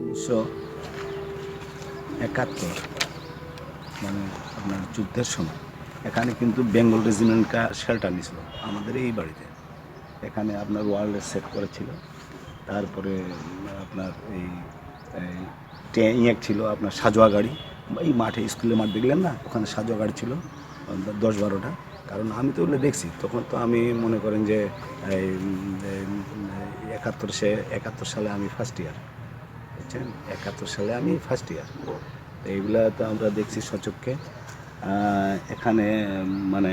উনিশশো একাত্তর মানে আপনার যুদ্ধের সময়, এখানে কিন্তু বেঙ্গল রেজিমেন্টটা শেল্টার নিয়েছিল আমাদের এই বাড়িতে। এখানে আপনার ওয়ার্ল্ডে সেট করেছিল, তারপরে আপনার এই ট্যাং ছিল আপনার সাজোয়া গাড়ি, এই মাঠে স্কুলের মাঠ দেখলেন না? ওখানে সাজোয়া গাড়ি ছিল। দশ বারোটা। কারণ আমি তো ওগুলো দেখছি। তখন তো আমি মনে করেন যে একাত্তর সে, একাত্তর সালে আমি ফার্স্ট ইয়ার বুঝছেন? একাত্তর সালে আমি ফার্স্ট ইয়ার এইগুলা তো আমরা দেখছি সচক্ষে। এখানে মানে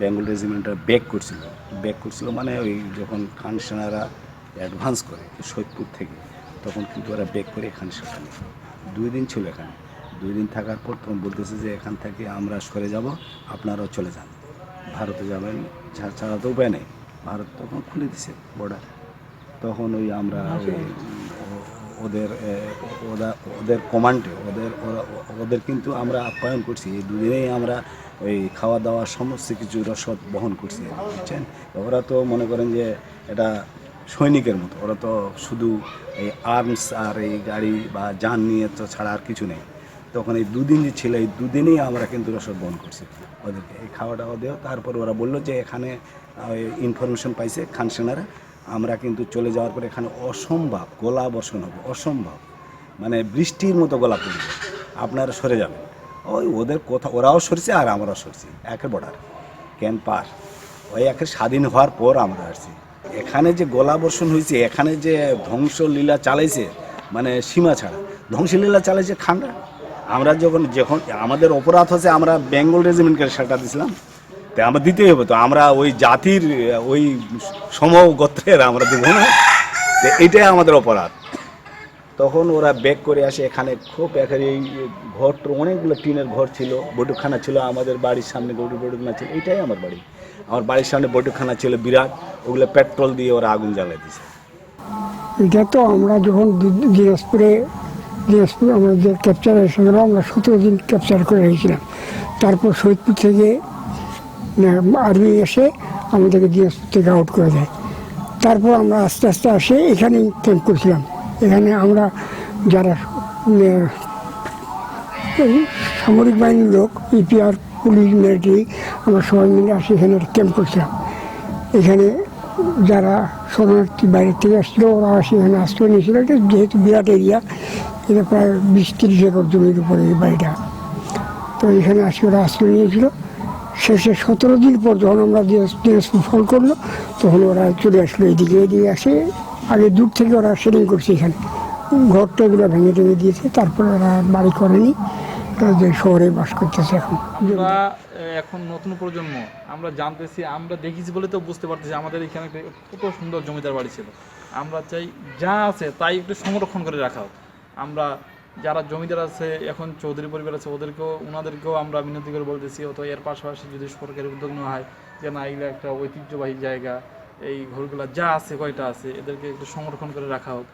বেঙ্গল রেজিমেন্টটা ব্যাক করছিল। ব্যাক করছিল মানে ওই যখন খান সেনারা অ্যাডভান্স করে সৈদপুর থেকে, তখন কিন্তু ওরা ব্যাক করে এখানে সেখানে। দুই দিন ছিল এখানে। দুই দিন থাকার পর তখন বলতেছে যে এখান থেকে আমরা সরে যাব আপনারাও চলে যান। ভারতে যাবেন ছাড়া তো উপায় নেই। ভারত তখন খুলে দিছে বর্ডার তখন ওই আমরা ওদের ওরা- ওদের কমান্ডে ওদের ওরা- ওদের কিন্তু আমরা আপ্যায়ন করছি। এই দুদিনেই আমরা ওই খাওয়া দাওয়া সমস্ত কিছু রসদ বহন করছি। বুঝছেন? ওরা তো মনে করেন যে এটা সৈনিকের মতো। ওরা তো শুধু এই আর্মস আর এই গাড়ি বা যান নিয়ে তো ছাড়া আর কিছু নেই। তখন এই দুদিন যে ছিল, এই দুদিনেই আমরা কিন্তু রসদ বহন করছি ওদেরকে। এই খাওয়া দাওয়া দেওয়া তারপর ওরা বলল যে এখানে ইনফরমেশন পাইছে খান সেনারা, আমরা কিন্তু চলে যাওয়ার পরে এখানে অসম্ভব গোলা বর্ষণ হবে, অসম্ভব। মানে বৃষ্টির মতো গোলা পড়বে আপনারা সরে যাবেন। ওই ওদের কথা, ওরাও সরছে আর আমরাও সরছি, একের বর্ডার ক্যাম্প পার? ওই একের স্বাধীন হওয়ার পর আমরা আসছি। এখানে যে গোলা বর্ষণ হয়েছে, এখানে যে ধ্বংসলীলা চালাইছে মানে সীমা ছাড়া, ধ্বংসলীলা চালাইছে খানরা। আমরা যখন যখন আমাদের অপরাধ হচ্ছে, আমরা বেঙ্গল রেজিমেন্টকে সেটা দিছিলাম। তো আমরা দিতেই হবে, তো আমরা ওই জাতির, ওই সমগোত্রের আমরা দেবো না। তো এটাই আমাদের অপরাধ। তখন ওরা ব্যাক করে আসে, এখানে খুব এখানে এই ঘর অনেকগুলো টিনের ঘর ছিল, বৈঠকখানা ছিল, আমাদের বাড়ির সামনে গরু বৈঠকখানা ছিল, এটাই আমার বাড়ি। আমার বাড়ির সামনে বৈঠকখানা ছিল, বিরাট, ওগুলো পেট্রোল দিয়ে ওরা আগুন জ্বালিয়ে দিছে। এটা তো আমরা যখন দিনাজপুরে দিনাজপুর আমরা যে ক্যাপচার এসেছিলাম আমরা সতেরো দিন ক্যাপচার করে রেখেছিলাম। তারপর সৈয়দপুর থেকে আর্মি এসে আমাদেরকে দিনাজপুর থেকে আউট করে দেয়। তারপর আমরা আস্তে আস্তে আসে, এখানেই ক্যাম্প করছিলাম। এখানে আমরা যারা সামরিক বাহিনীর লোক ইপিআর পুলিশ মিলিটারি আমরা সবাই মিলে আসে এখানে ক্যাম্প করছিলাম। এখানে যারা শরণার্থী বাইরের থেকে আসছিল, ওরা এখানে আশ্রয় নিয়েছিল। যেহেতু বিরাট এরিয়া এটা প্রায় বিশ তিরিশ একর জমির উপরে এই বাড়িটা। তো এখানে আসে ওরা আশ্রয় নিয়েছিল। শেষে সতেরো দিন পর যখন আমরা দিনাজ- দিনাজপুর ফল করল, তখন ওরা চলে আসলো এদিকে এদিকে আসে। আগে দূর থেকে ওরা সেটিং করছে এখানে। ঘরটা এগুলো ভেঙে টেঙে দিয়েছে, তারপরে ওরা বাড়ি করেনি। যে শহরে বাস করতেছে এখন। আমরা এখন নতুন প্রজন্ম। আমরা জানতেছি, আমরা দেখেছি বলে তো বুঝতে পারতেছি, আমাদের এখানে কত সুন্দর জমিদার বাড়ি ছিল। আমরা চাই যা আছে তাই একটু সংরক্ষণ করে রাখা হোক। আমরা যারা জমিদার আছে, এখন চৌধুরী পরিবার আছে, ওদেরকেও ওনাদেরকেও আমরা মিনতি করে বলতেছি অত এর পাশাপাশি যদি সরকারের উদ্যোগ নেওয়া হয়, যে না এগুলো একটা ঐতিহ্যবাহী জায়গা, এই ঘরগুলো যা আছে, কয়টা আছে, এদেরকে একটু সংরক্ষণ করে রাখা হোক।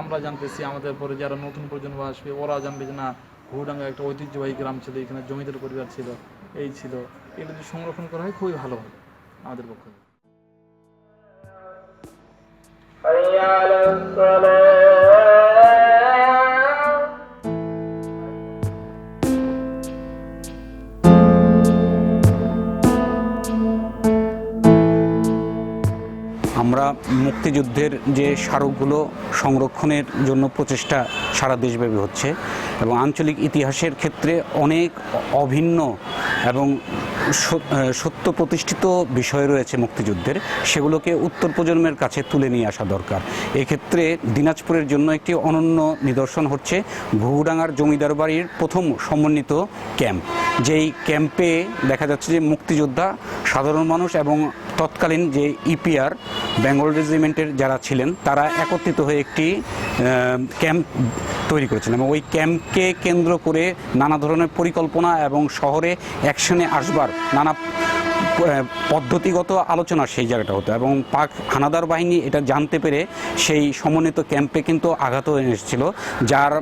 আমরা জানতেছি আমাদের পরে যারা নতুন প্রজন্ম আসবে, ওরা জানবে যে না ঘুরডাঙ্গা একটা ঐতিহ্যবাহী গ্রাম ছিল, এখানে জমিদার পরিবার ছিল, এই ছিল। এগুলো যদি সংরক্ষণ করা হয়, খুবই ভালো হবে আমাদের পক্ষে حي আমরা মুক্তিযুদ্ধের যে স্মারকগুলো সংরক্ষণের জন্য প্রচেষ্টা সারা দেশব্যাপী হচ্ছে এবং আঞ্চলিক ইতিহাসের ক্ষেত্রে অনেক অভিন্ন এবং সত্য প্রতিষ্ঠিত বিষয় রয়েছে মুক্তিযুদ্ধের, সেগুলোকে উত্তর প্রজন্মের কাছে তুলে নিয়ে আসা দরকার। এক্ষেত্রে দিনাজপুরের জন্য একটি অনন্য নিদর্শন হচ্ছে ঘুঘুডাঙ্গার জমিদার বাড়ির প্রথম সমন্বিত ক্যাম্প। যেই ক্যাম্পে দেখা যাচ্ছে যে মুক্তিযোদ্ধা সাধারণ মানুষ এবং তৎকালীন যে ইপিআর বেঙ্গল রেজিমেন্টের যারা ছিলেন, তারা একত্রিত হয়ে একটি ক্যাম্প তৈরি করেছেন এবং ওই ক্যাম্পকে কেন্দ্র করে নানা ধরনের পরিকল্পনা এবং শহরে অ্যাকশনে আসবার, নানা পদ্ধতিগত আলোচনা সেই জায়গাটা হতো এবং পাক হানাদার বাহিনী এটা জানতে পেরে সেই সমন্বিত ক্যাম্পে কিন্তু আঘাত এনেছিল যার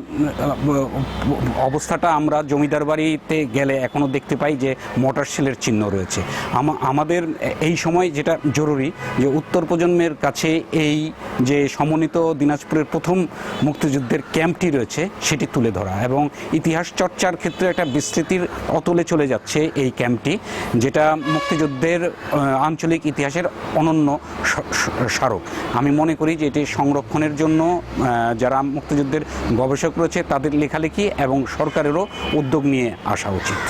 অবস্থাটা আমরা জমিদার বাড়িতে গেলে এখনও দেখতে পাই যে মোটর সেলের চিহ্ন রয়েছে। আমাদের এই সময় যেটা জরুরি যে উত্তর প্রজন্মের কাছে এই যে সমন্বিত দিনাজপুরের প্রথম মুক্তিযুদ্ধের ক্যাম্পটি রয়েছে সেটি তুলে ধরা এবং ইতিহাস চর্চার ক্ষেত্রে একটা বিস্তৃতির অতলে চলে যাচ্ছে এই ক্যাম্পটি, যেটা মুক্তিযুদ্ধের আঞ্চলিক ইতিহাসের অনন্য স্মারক। আমি মনে করি যে এটি সংরক্ষণের জন্য যারা মুক্তিযুদ্ধের গবেষক রয়েছে তাদের লেখালেখি এবং সরকারেরও উদ্যোগ নিয়ে আসা উচিত।